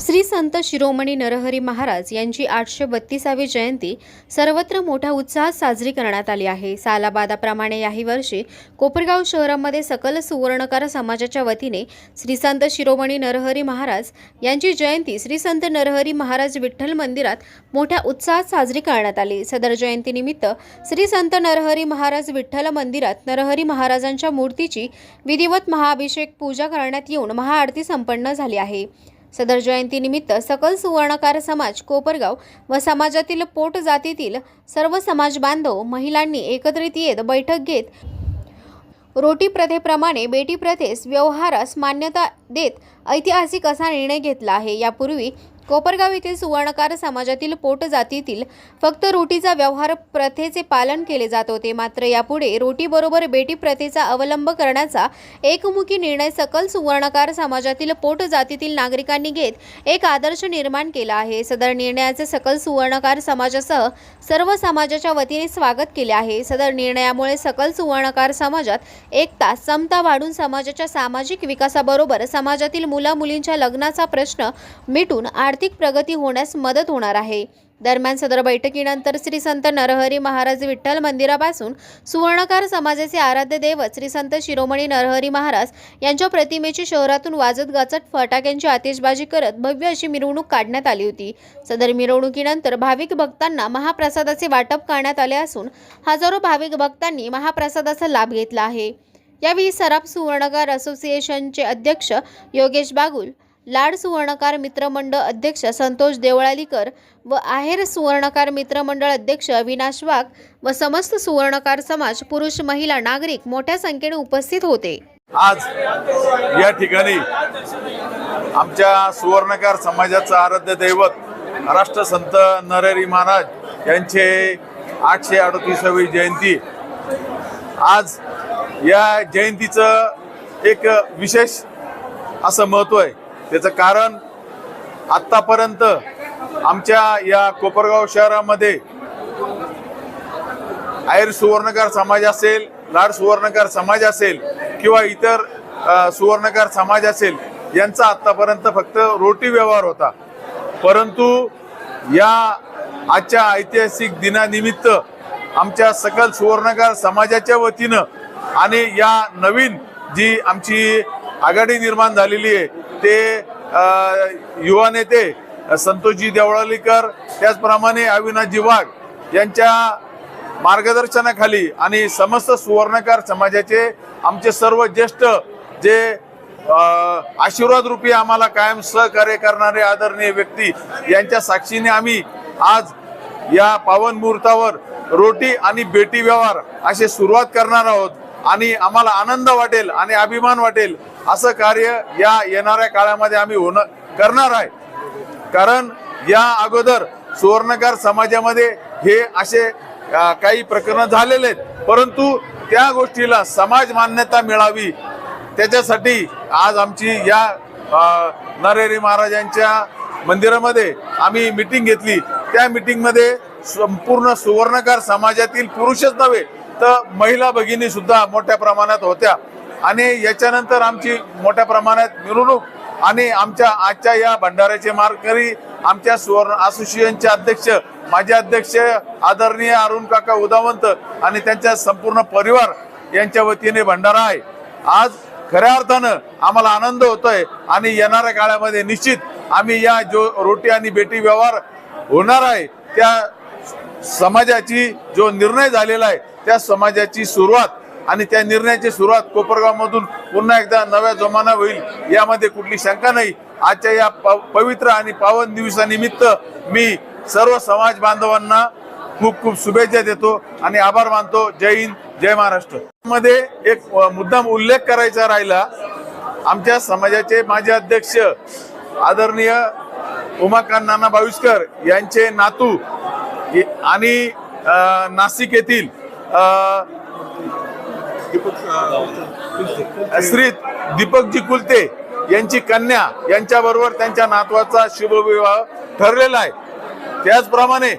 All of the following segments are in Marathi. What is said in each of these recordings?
श्री संत शिरोमणी नरहरी महाराज यांची आठशे बत्तीसावी जयंती सर्वत्र मोठ्या उत्साहात साजरी करण्यात आली आहे. सालाबादाप्रमाणे याही वर्षी कोपरगाव शहरामध्ये सकल सुवर्णकार समाजाच्या वतीने श्री संत शिरोमणी नरहरी महाराज यांची जयंती श्री संत नरहरी महाराज विठ्ठल मंदिरात मोठ्या उत्साहात साजरी करण्यात आली. सदर जयंतीनिमित्त श्री संत नरहरी महाराज विठ्ठल मंदिरात नरहरी महाराजांच्या मूर्तीची विधिवत महाअभिषेक पूजा करण्यात येऊन महाआरती संपन्न झाली आहे. सदर जयंतीनिमित्त सकल सुवर्णकार समाज कोपरगाव व समाजातील पोट जातीतील सर्व समाज बांधव महिलांनी एकत्रित येत बैठक घेत रोटी प्रथेप्रमाणे बेटी प्रथेस व्यवहारास मान्यता देत ऐतिहासिक असा निर्णय घेतला आहे. यापूर्वी कोपरगाव येथील सुवर्णकार समाजातील पोट जातीतील फक्त रोटीचा व्यवहार प्रथेचे पालन केले जात होते. मात्र यापुढे रोटीबरोबर बेटी प्रथेचा अवलंब करण्याचा एकमुखी निर्णय सकल सुवर्णकार समाजातील पोट जातीतील नागरिकांनी घेत एक आदर्श निर्माण केला आहे. सदर निर्णयाचे सकल सुवर्णकार समाजासह सर्व समाजाच्या वतीने स्वागत केले आहे. सदर निर्णयामुळे सकल सुवर्णकार समाजात एकता समता वाढून समाजाच्या सामाजिक विकासाबरोबर समाजातील मुला मुला मुलींच्या लग्नाचा प्रश्न मिटून आर्थिक प्रगती होण्यास मदत होणार आहे. दरम्यान सदर बैठकीनंतर श्री संत नरहरी महाराज विठ्ठल मंदिरापासून सुवर्णकार समाजाचे आराध्य दैवत श्री संत शिरोमणी नरहरी महाराज यांच्या प्रतिमेची शहरातून वाजत गाजत फटाक्यांची आतिषबाजी करत भव्य अशी मिरवणूक काढण्यात आली होती. सदर मिरवणुकीनंतर भाविक भक्तांना महाप्रसादाचे वाटप करण्यात आले असून हजारो भाविक भक्तांनी महाप्रसादाचा लाभ घेतला आहे. यावेळी सराफ सुवर्णकार असोसिएशनचे अध्यक्ष योगेश बागुल लाड सुवर्णकार मित्रमंडळ अध्यक्ष संतोष देवळालीकर व आहेर सुवर्णकार मित्रमंडळ अध्यक्ष अविनाश वाघ व समस्त सुवर्णकार समाज पुरुष महिला नागरिक मोठ्या संख्येने उपस्थित होते. आज या ठिकाणी आमच्या सुवर्णकार समाजाचं आराध्य दैवत राष्ट्रसंत नरहरी महाराज यांचे आठशे अडतीसावी जयंती आज या जयंतीचं एक विशेष असं महत्त्व आहे. त्याचं कारण आत्तापर्यंत आमच्या या कोपरगाव शहरामध्ये आयर सुवर्णकार समाज असेल लाड सुवर्णकार समाज असेल किंवा इतर सुवर्णकार समाज असेल यांचा आत्तापर्यंत फक्त रोटी व्यवहार होता. परंतु या आजच्या ऐतिहासिक दिनानिमित्त आमच्या सकल सुवर्णकार समाजाच्या वतीनं आणि या नवीन जी आमची आघाडी निर्माण झालेली आहे ते युवा नेते संतोषजी देवळालीकर त्याचप्रमाणे अविनाशजी वाघ यांच्या मार्गदर्शनाखाली आणि समस्त सुवर्णकार समाजाचे आमचे सर्व ज्येष्ठ जे आशीर्वाद रूपी आम्हाला कायम सहकार्य करणारे आदरणीय व्यक्ती यांच्या साक्षीने आम्ही आज या पावन मुहूर्तावर रोटी आणि बेटी व्यवहार असे सुरुवात करणार आहोत. आणि आम्हाला आनंद वाटेल आणि अभिमान वाटेल असं कार्य या येणाऱ्या काळामध्ये आम्ही होणं करणार आहे. कारण या अगोदर सुवर्णकार समाजामध्ये हे असे काही प्रकरण झालेले आहेत. परंतु त्या गोष्टीला समाज मान्यता मिळावी त्याच्यासाठी आज आमची या नरेरी महाराजांच्या मंदिरामध्ये आम्ही मिटिंग घेतली. त्या मिटिंगमध्ये संपूर्ण सुवर्णकार समाजातील पुरुषच नव्हे तर महिला भगिनी सुद्धा मोठ्या प्रमाणात होत्या. आणि याच्यानंतर आमची मोठ्या प्रमाणात मिरवणूक आणि आमच्या आजच्या या भंडाऱ्याचे मार्गकरी आमच्या सुवर्ण असोसिएशनचे अध्यक्ष माजी अध्यक्ष आदरणीय अरुण काका उदावंत आणि त्यांचा संपूर्ण परिवार यांच्या वतीने भंडारा आहे. आज खऱ्या अर्थानं आम्हाला आनंद होतोय आणि येणाऱ्या काळामध्ये निश्चित आम्ही या जो रोटी आणि बेटी व्यवहार होणार आहे त्या समाजाची जो निर्णय झालेला आहे त्या समाजाची सुरुवात आणि त्या निर्णयाची सुरुवात कोपरगावमधून पुन्हा एकदा नव्या जोमाना होईल यामध्ये कुठली शंका नाही. आजच्या या प- पवित्र आणि पावन दिवसानिमित्त मी सर्व समाज बांधवांना खूप खूप शुभेच्छा देतो आणि आभार मानतो. जय हिंद जय महाराष्ट्र. मध्ये एक मुद्दाम उल्लेख करायचा राहिला. आमच्या समाजाचे माजी अध्यक्ष आदरणीय उमाकांत नाना बाविस्कर यांचे नातू आणि नाशिक येथील श्री दीपकजी कुलते यांची कन्या यांच्याबरोबर त्यांच्या नातवाचा शुभविवाह ठरलेला आहे. त्याचप्रमाणे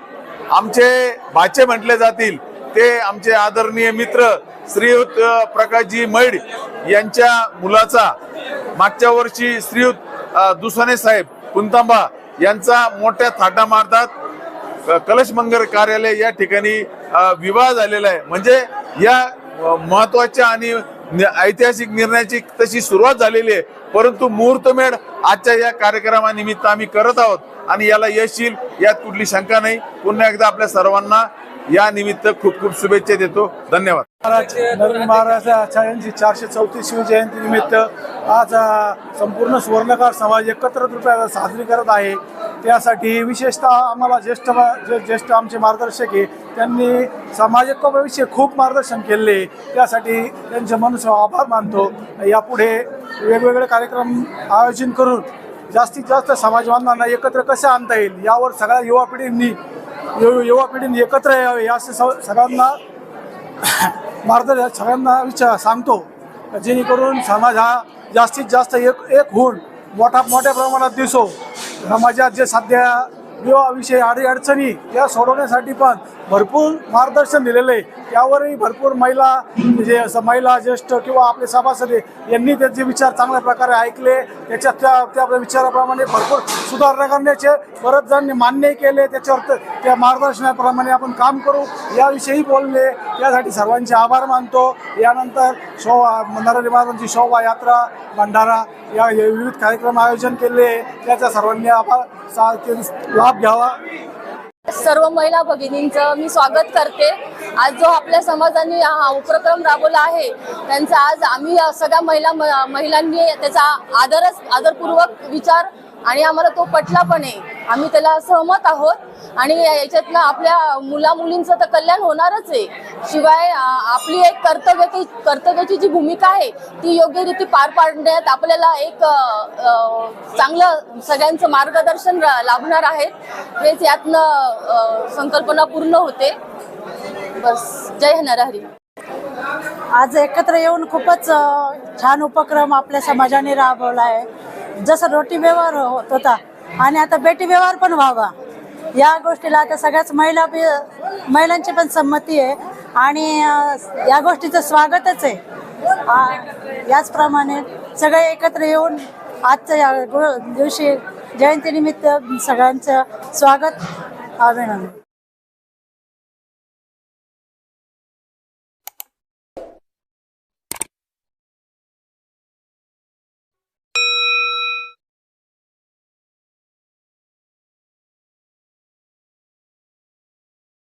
आमचे भाचे म्हटले जातील ते आमचे आदरणीय मित्र श्रीयुत प्रकाशजी मैड यांच्या मुलाचा मागच्या वर्षी श्रीयुत दुसाने साहेब कुंतांबा यांचा मोठ्या थाटा मारतात. कलश मंगल कार्यालय या ठिकाणी विवाह झालेला आहे. म्हणजे या महत्त्वाच्या आणि ऐतिहासिक निर्णयाची तशी सुरुवात झालेली आहे. परंतु मुहूर्तमेढ आजच्या या कार्यक्रमानिमित्त आम्ही करत आहोत. आणि याला यश येईल यात कुठली शंका नाही. पुन्हा एकदा आपल्या सर्वांना या निमित्त खूप खूप शुभेच्छा देतो. धन्यवाद. महाराज नरहरी महाराजाच्या चारशे चौतीसवी जयंती निमित्त आज संपूर्ण सुवर्णकार समाज एकत्र रुपया साजरी करत आहे. त्यासाठी विशेषतः आम्हाला ज्येष्ठ ज्येष्ठ आमचे मार्गदर्शक आहे त्यांनी समाजकाविषयी खूप मार्गदर्शन केले त्यासाठी त्यांचे मनुष्य आभार मानतो. यापुढे वेगवेगळे कार्यक्रम आयोजन करून जास्तीत जास्त समाजबांधवांना एकत्र कसे आणता येईल यावर सगळ्या युवा पिढींनी युवा पिढीने एकत्र यावे या स- सगळ्यांना मार्गदर्शन सगळ्यांना विचार सांगतो. जेणेकरून समाज हा जास्तीत जास्त एक एक होऊन मोठा मोठ्या प्रमाणात दिसो. समाजात जे सध्या विवाहाविषयी अडी अडचणी या सोडवण्यासाठी पण भरपूर मार्गदर्शन दिलेलं आहे. त्यावरही भरपूर महिला म्हणजे असं महिला ज्येष्ठ किंवा आपले सभासद यांनी त्याचे विचार चांगल्या प्रकारे ऐकले. त्याच्या त्या त्या विचाराप्रमाणे भरपूर सुधारणा करण्याचे परत जणांनी मान्यही केले. त्याच्यावर त्या मार्गदर्शनाप्रमाणे आपण काम करू. याविषयी बोलले. त्यासाठी सर्वांचे आभार मानतो. यानंतर शोभा नरहरी महाराजांची शोभायात्रा भंडारा या विविध कार्यक्रम आयोजन केले. त्याचा सर्वांनी आभार. सा- लाभ घ्यावा. सर्व महिला भगिनींचं मी स्वागत करते. आज जो आपल्या समाजाने हा उपक्रम राबवला आहे त्यांचा आज आम्ही सगळ्या महिला म- महिलांनी त्याचा आदरच आदरपूर्वक विचार आणि आम्हाला तो पटला पण आहे. आम्ही त्याला सहमत आहोत. आणि याच्यातलं याच्यातनं आपल्या मुला मुलींचं तर कल्याण होणारच आहे. शिवाय आपली एक कर्तव्य कर्तव्याची जी भूमिका आहे ती योग्य रीती पार पाडण्यात आपल्याला एक चांगलं सगळ्यांचं मार्गदर्शन लाभणार आहे हेच यातनं संकल्पना पूर्ण होते. बस जय नरहरी. आज एकत्र येऊन खूपच छान उपक्रम आपल्या समाजाने राबवला आहे. जसं रोटी व्यवहार होत होता आणि आता बेटी व्यवहार पण व्हावा. या गोष्टीला आता सगळ्याच महिला बी- महिलांची पण संमती आहे. आणि या गोष्टीचं स्वागतच आहे. याचप्रमाणे सगळे एकत्र येऊन आजच्या या गो- दिवशी जयंतीनिमित्त सगळ्यांचं स्वागत अभिनंदन.